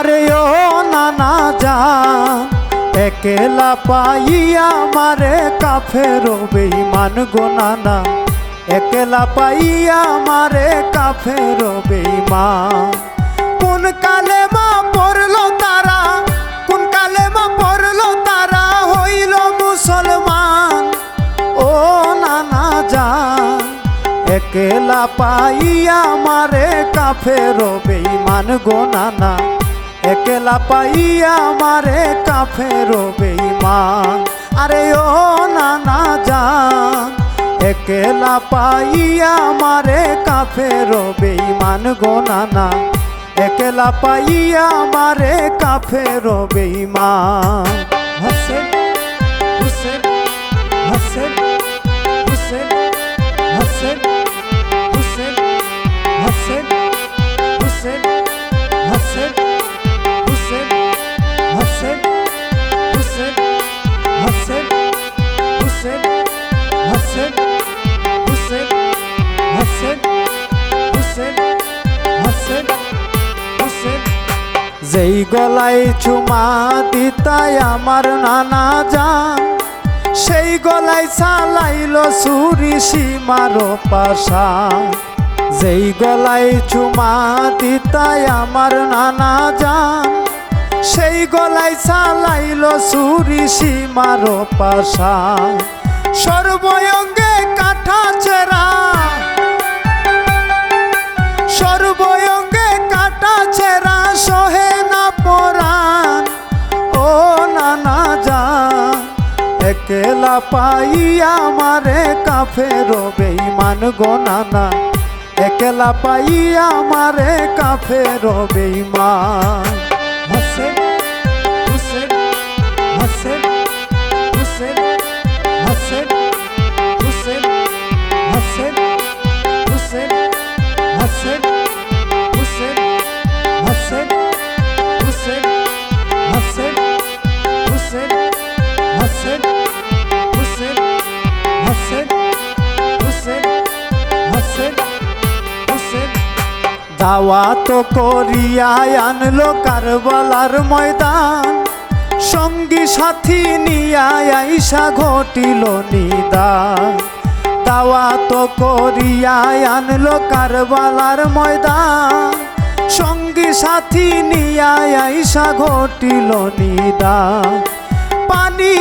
আরে ও নানা যান। একেলা পাইয়া মারে কাফের বেঈমান গো নানা একেলা পাইয়া মারে কাফের বেঈমান। কোন কালে মা পড়ল তারা, কোন কালে মা পড়ল তারা হইল মুসলমান। ও নানা যান। একেলা পাইয়া মারে কাফের বেঈমান গো নানা একেলা পাইয়া মারে কাফের বেইমান আরে ও নানা যান একেলা পাইয়া মারে কাফের বেইমান গো নানা। একেলা পাইয়া মারে কাফের বেঈমান গলায় চুমা দিতাই আমার নানা যান সেই গলায় চালাইল সুরি সীমার পাশা যেই গলায় চুমা দিতাই আমার নানা যান সেই গলায় চালাইল সুরি সীমার পাশা সর্বয়ঙ্গে কাঠা চেরা একেলা পাইয়া আমারে কাফের বেইমান গোনানা একেলা পাইয়া আমারে কাফের বেইমান দাওয়াত করিয়া আনলো কারবালার ময়দান। সঙ্গী সাথী নিয়া আইসা ঘটিল নিদান। দাওয়াত করিয়া আনলো কারবালার ময়দান। সঙ্গী সাথী নিয়া আইসা ঘটিল নিদান। পানি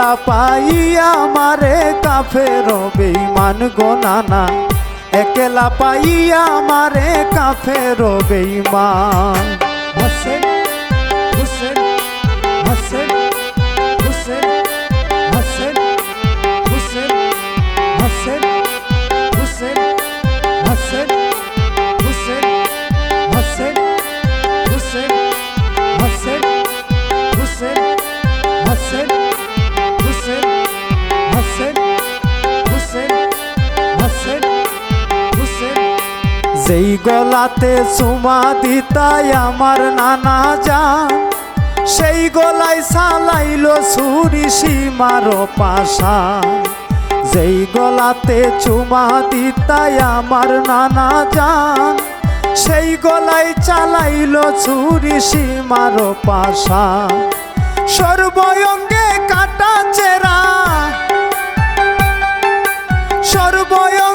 একেলা পাইয়া মারে কাফের গো নানা। একলা পাইয়া আমারে কাফের বেঈমান। হাসেন যেই গলাতে সুমা দিতাই আমার নানা যান সেই গলায় সালাইল সুরি সীমার পাশা যেই গলাতে চুমা দিতাই আমার নানা যান সেই গলায় চালাইল ছুরি সীমার পাশা সর্বয়ঙ্গে কাটা চেরা সর্বয়ঙ্গে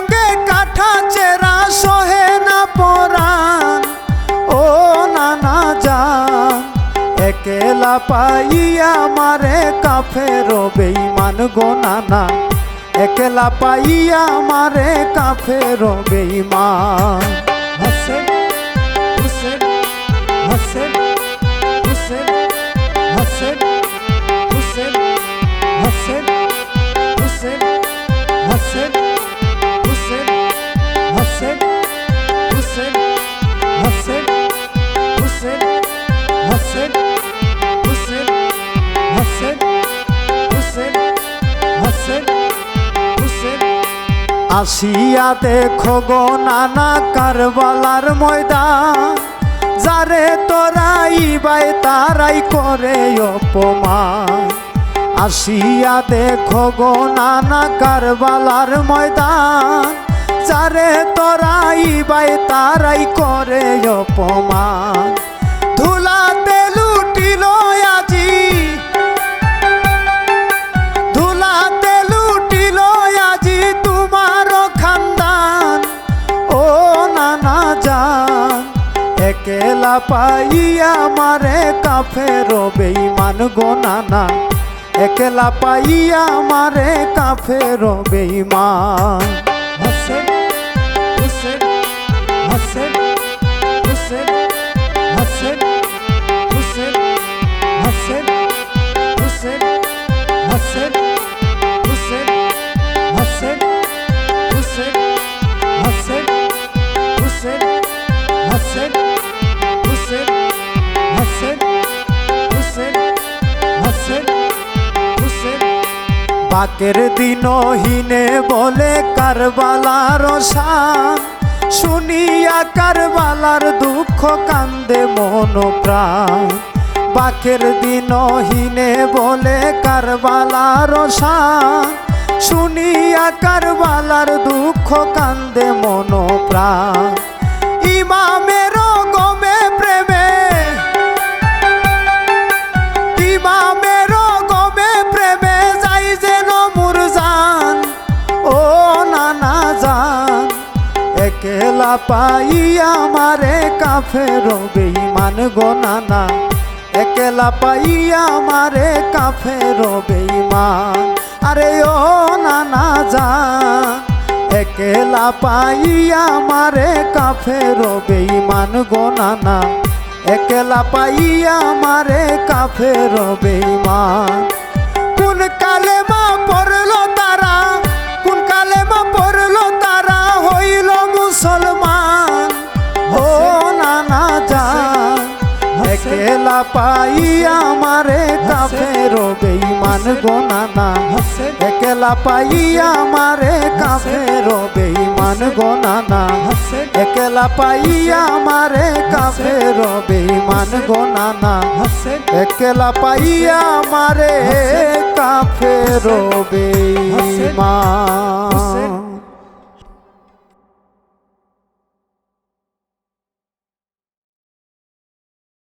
পাইয়া মারে কাফের বেঈমান গো নানা। একলা পাইয়া মারে কাফের বেঈমান। আসিয়া দেখো গো নানা কারবালার ময়দান। যারে তোরাই বাই তারাই করে অপমান। আসিয়া দেখো গো নানা কারবালার ময়দান। যারে তোরাই বাই তারাই করে অপমান। ধুলাতে লুটিল আজি একেলা পাইয়া মারে কাফের বেইমান গো নানা। একেলা পাইয়া মারে কাফের বেইমান হুসেন, হাসেন হুসেন হাসেন হুসেন হাসেন হুসেন হাসেন হুসেন হাসেন হুসেন হাসেন হুসেন হাসেন, হুসেন বাকের দিনহীনে বলে কারবালার শান। শুনিয়া কারবালার দুঃখ কান্দে মন প্রাণ। বাকের দিনহীনে বলে কারবালার শান। শুনিয়া কারবালার দুঃখ কান্দে মন প্রাণ। ইমামের গমে পাইয়া মারে কাফের বেইমান গো নানা। একেলা পাইয়া মারে কাফের বেইমান আরে ও নানা জান, একেলা পাইয়া মারে কাফের বেইমান গো নানা। একেলা পাইয়া মারে কাফের বেইমান কোন কালে মা পড়ল তারা হেলা পাই আমারে কাফের বেঈমান গোনানা একলা পাই আমারে কাফের বেঈমান গোনানা একলা পাই আমারে কাফের বেঈমান গোনানা একলা পাই আমারে কাফের বেঈমান